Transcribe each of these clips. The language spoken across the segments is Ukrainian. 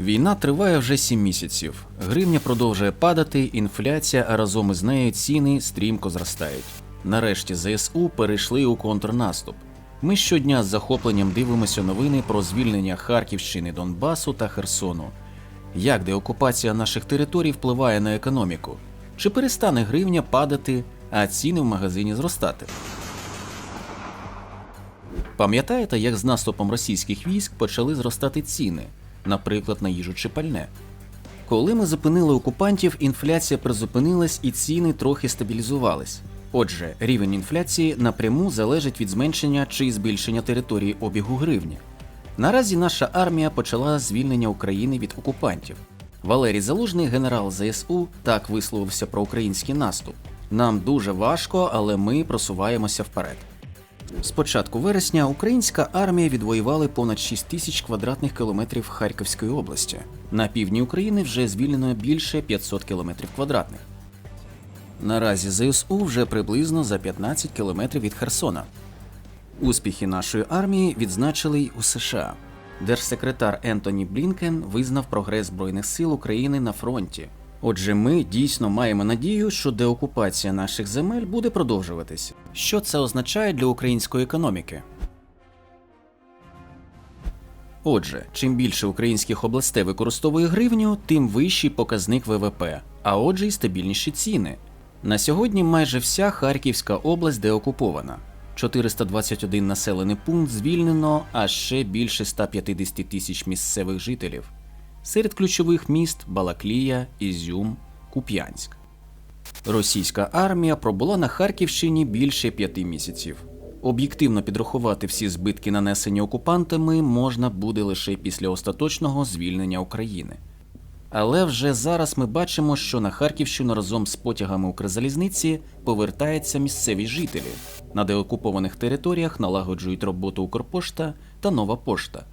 Війна триває вже 7 місяців. Гривня продовжує падати, інфляція, а разом із нею ціни стрімко зростають. Нарешті ЗСУ перейшли у контрнаступ. Ми щодня з захопленням дивимося новини про звільнення Харківщини, Донбасу та Херсону. Як деокупація наших територій впливає на економіку? Чи перестане гривня падати, а ціни в магазині зростати? Пам'ятаєте, як з наступом російських військ почали зростати ціни, наприклад, на їжу чи пальне? Коли ми зупинили окупантів, інфляція призупинилась і ціни трохи стабілізувались. Отже, рівень інфляції напряму залежить від зменшення чи збільшення території обігу гривні. Наразі наша армія почала звільнення України від окупантів. Валерій Залужний, генерал ЗСУ, так висловився про український наступ. Нам дуже важко, але ми просуваємося вперед. З початку вересня українська армія відвоювали понад 6 тисяч квадратних кілометрів Харківської області. На півдні України вже звільнено більше 500 кілометрів квадратних. Наразі ЗСУ вже приблизно за 15 кілометрів від Херсона. Успіхи нашої армії відзначили й у США. Держсекретар Ентоні Блінкен визнав прогрес Збройних сил України на фронті. Отже, ми дійсно маємо надію, що деокупація наших земель буде продовжуватися. Що це означає для української економіки? Отже, чим більше українських областей використовує гривню, тим вищий показник ВВП, а отже, й стабільніші ціни. На сьогодні майже вся Харківська область деокупована. 421 населений пункт звільнено, а ще більше 150 тисяч місцевих жителів. Серед ключових міст Балаклія, Ізюм, Куп'янськ. Російська армія пробула на Харківщині більше п'яти місяців. Об'єктивно підрахувати всі збитки, нанесені окупантами, можна буде лише після остаточного звільнення України. Але вже зараз ми бачимо, що на Харківщину разом з потягами Укрзалізниці повертаються місцеві жителі. На деокупованих територіях налагоджують роботу Укрпошта та Нова пошта.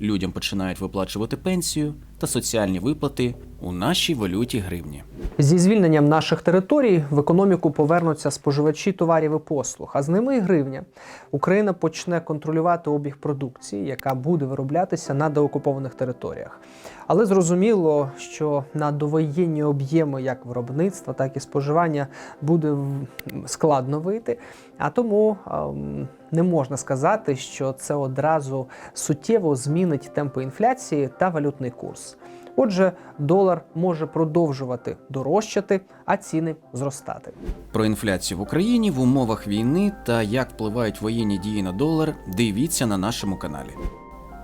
Людям починають виплачувати пенсію та соціальні виплати у нашій валюті гривні. Зі звільненням наших територій в економіку повернуться споживачі товарів і послуг, а з ними і гривня. Україна почне контролювати обіг продукції, яка буде вироблятися на деокупованих територіях. Але зрозуміло, що на довоєнні об'єми як виробництва, так і споживання буде складно вийти. А тому ем, не можна сказати, що це одразу суттєво змінить темпи інфляції та валютний курс. Отже, долар може продовжувати дорожчати, а ціни зростати. Про інфляцію в Україні в умовах війни та як впливають воєнні дії на долар, дивіться на нашому каналі.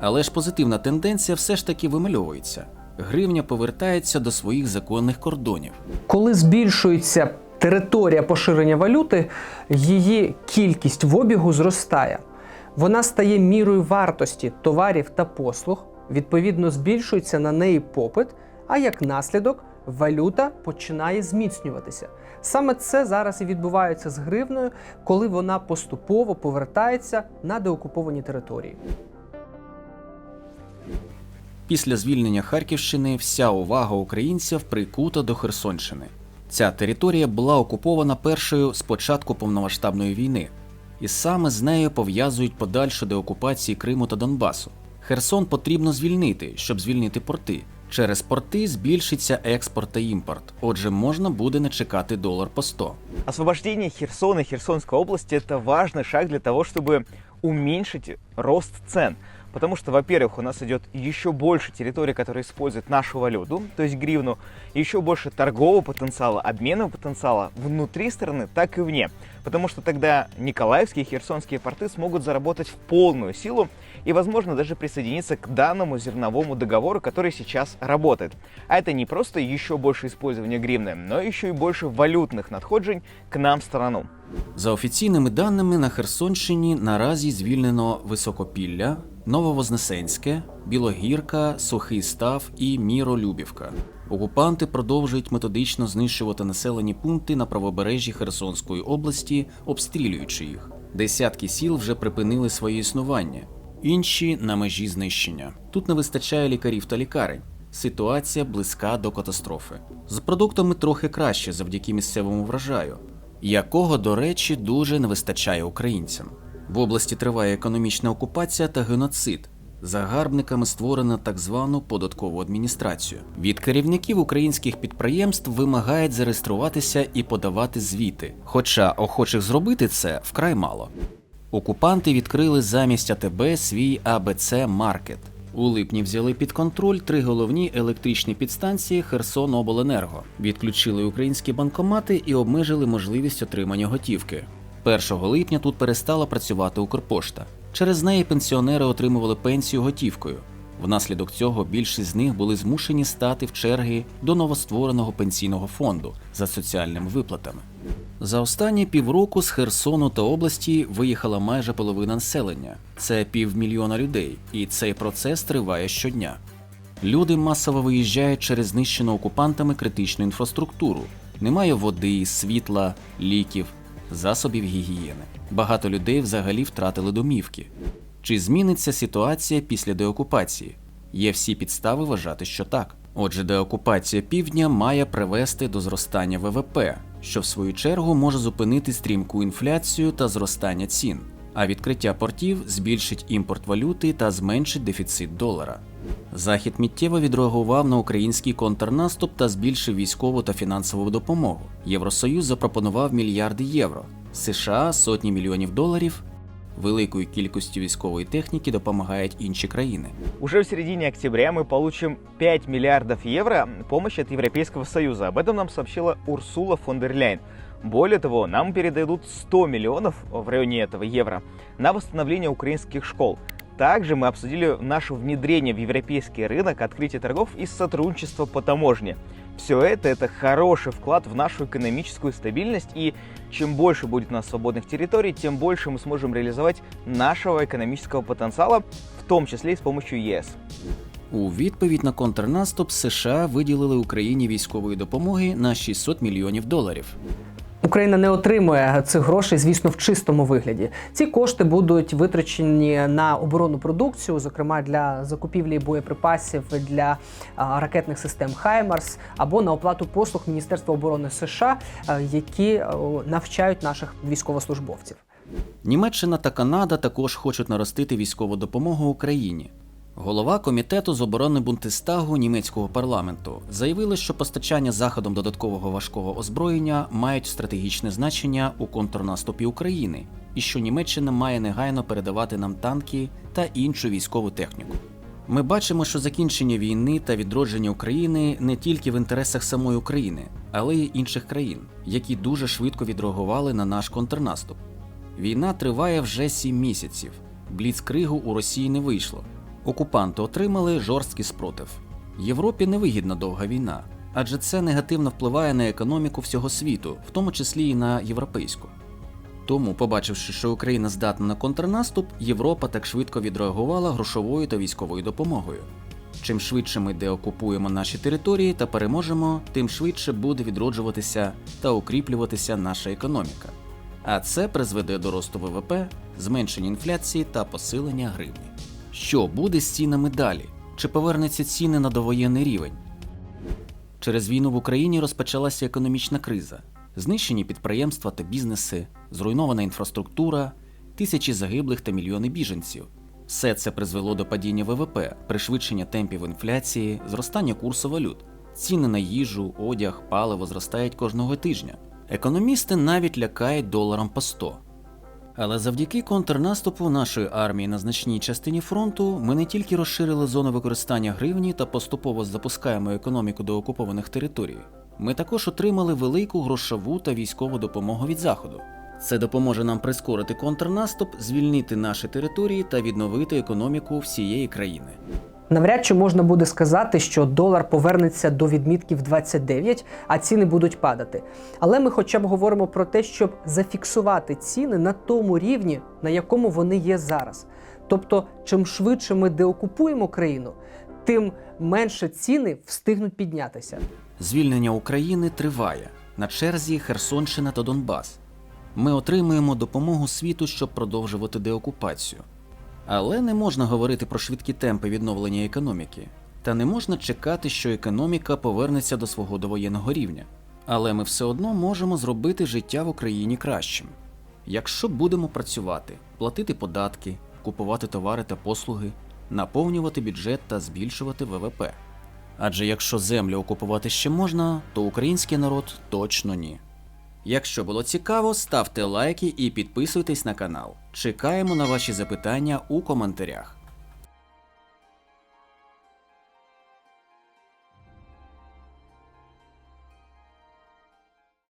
Але ж позитивна тенденція все ж таки вимальовується. Гривня повертається до своїх законних кордонів. Коли збільшується територія поширення валюти, її кількість в обігу зростає. Вона стає мірою вартості товарів та послуг, відповідно, збільшується на неї попит, а як наслідок валюта починає зміцнюватися. Саме це зараз і відбувається з гривною, коли вона поступово повертається на деокуповані території. Після звільнення Харківщини вся увага українців прикута до Херсонщини. Ця територія була окупована першою з початку повномасштабної війни, і саме з нею пов'язують подальшу деокупації Криму та Донбасу. Херсон потрібно звільнити, щоб звільнити порти. Через порти збільшиться експорт та імпорт. Отже, можна буде не чекати долар по 100. Освобождение Херсона и Херсонской области – это важный шаг для того, чтобы уменьшить рост цен. Потому что, во-первых, у нас идет еще больше территорий, которые используют нашу валюту, то есть гривну, еще больше торгового потенциала, обменного потенциала внутри страны, так и вне. Потому что тогда Николаевские и Херсонские порты смогут заработать в полную силу и, возможно, даже присоединиться к данному зерновому договору, который сейчас работает. А это не просто еще больше использования гривны, но еще и больше валютных надходжень к нам в страну. За офіційними даними, на Херсонщині наразі звільнено Високопілля, Нововознесенське, Білогірка, Сухий Став і Міролюбівка. Окупанти продовжують методично знищувати населені пункти на правобережжі Херсонської області, обстрілюючи їх. Десятки сіл вже припинили своє існування, інші на межі знищення. Тут не вистачає лікарів та лікарень. Ситуація близька до катастрофи. З продуктами трохи краще завдяки місцевому врожаю, якого, до речі, дуже не вистачає українцям. В області триває економічна окупація та геноцид. Загарбниками створено так звану податкову адміністрацію. Від керівників українських підприємств вимагають зареєструватися і подавати звіти, хоча охочих зробити це вкрай мало. Окупанти відкрили замість АТБ свій АБЦ Маркет. У липні взяли під контроль три головні електричні підстанції Херсонобленерго, відключили українські банкомати і обмежили можливість отримання готівки. 1 липня тут перестала працювати Укрпошта. Через неї пенсіонери отримували пенсію готівкою. Внаслідок цього більшість з них були змушені стати в черги до новоствореного пенсійного фонду за соціальними виплатами. За останні півроку з Херсону та області виїхала майже половина населення. Це півмільйона людей, і цей процес триває щодня. Люди масово виїжджають через знищену окупантами критичну інфраструктуру. Немає води, світла, ліків, засобів гігієни. Багато людей взагалі втратили домівки. Чи зміниться ситуація після деокупації? Є всі підстави вважати, що так. Отже, деокупація півдня має привести до зростання ВВП, що в свою чергу може зупинити стрімку інфляцію та зростання цін. А відкриття портів збільшить імпорт валюти та зменшить дефіцит долара. Захід миттєво відреагував на український контрнаступ та збільшив військову та фінансову допомогу. Євросоюз запропонував мільярди євро, США сотні мільйонів доларів. Великою кількістю військової техніки допомагають інші країни. Уже в середине октября мы получим 5 миллиардов евро помощи от Европейского Союза. Об этом нам сообщила Урсула фон дер Ляйн. Более того, нам передадут 100 миллионов в районе этого евро на восстановление украинских школ. Также мы обсудили наше внедрение в европейский рынок, открытие торгов и сотрудничество по таможне. Все это – это хороший вклад в нашу экономическую стабильность, и чем больше будет у нас свободных территорий, тем больше мы сможем реализовать нашего экономического потенциала, в том числе и с помощью ЕС. У відповідь на контрнаступ США виділили Україні військової допомоги на 600 мільйонів доларів. Україна не отримує цих грошей, звісно, в чистому вигляді. Ці кошти будуть витрачені на оборонну продукцію, зокрема для закупівлі боєприпасів для ракетних систем Хаймарс або на оплату послуг Міністерства оборони США, які навчають наших військовослужбовців. Німеччина та Канада також хочуть наростити військову допомогу Україні. Голова комітету з оборони Бундестагу німецького парламенту заявили, що постачання заходом додаткового важкого озброєння мають стратегічне значення у контрнаступі України, і що Німеччина має негайно передавати нам танки та іншу військову техніку. Ми бачимо, що закінчення війни та відродження України не тільки в інтересах самої України, але й інших країн, які дуже швидко відреагували на наш контрнаступ. Війна триває вже сім місяців. Бліцкригу у Росії не вийшло. Окупанти отримали жорсткий спротив. Європі невигідна довга війна, адже це негативно впливає на економіку всього світу, в тому числі і на європейську. Тому, побачивши, що Україна здатна на контрнаступ, Європа так швидко відреагувала грошовою та військовою допомогою. Чим швидше ми деокупуємо наші території та переможемо, тим швидше буде відроджуватися та укріплюватися наша економіка. А це призведе до росту ВВП, зменшення інфляції та посилення гривні. Що буде з цінами далі? Чи повернуться ціни на довоєнний рівень? Через війну в Україні розпочалася економічна криза, знищені підприємства та бізнеси, зруйнована інфраструктура, тисячі загиблих та мільйони біженців. Все це призвело до падіння ВВП, пришвидшення темпів інфляції, зростання курсу валют. Ціни на їжу, одяг, паливо зростають кожного тижня. Економісти навіть лякають доларом по 100. Але завдяки контрнаступу нашої армії на значній частині фронту ми не тільки розширили зону використання гривні та поступово запускаємо економіку до окупованих територій. Ми також отримали велику грошову та військову допомогу від заходу. Це допоможе нам прискорити контрнаступ, звільнити наші території та відновити економіку всієї країни. Навряд чи можна буде сказати, що долар повернеться до відмітків 29, а ціни будуть падати. Але ми хоча б говоримо про те, щоб зафіксувати ціни на тому рівні, на якому вони є зараз. Тобто, чим швидше ми деокупуємо країну, тим менше ціни встигнуть піднятися. Звільнення України триває на черзі Херсонщина та Донбас. Ми отримуємо допомогу світу, щоб продовжувати деокупацію. Але не можна говорити про швидкі темпи відновлення економіки, та не можна чекати, що економіка повернеться до свого довоєнного рівня. Але ми все одно можемо зробити життя в Україні кращим. Якщо будемо працювати, платити податки, купувати товари та послуги, наповнювати бюджет та збільшувати ВВП. Адже якщо землю окупувати ще можна, то український народ точно ні. Якщо було цікаво, ставте лайки і підписуйтесь на канал. Чекаємо на ваші запитання у коментарях.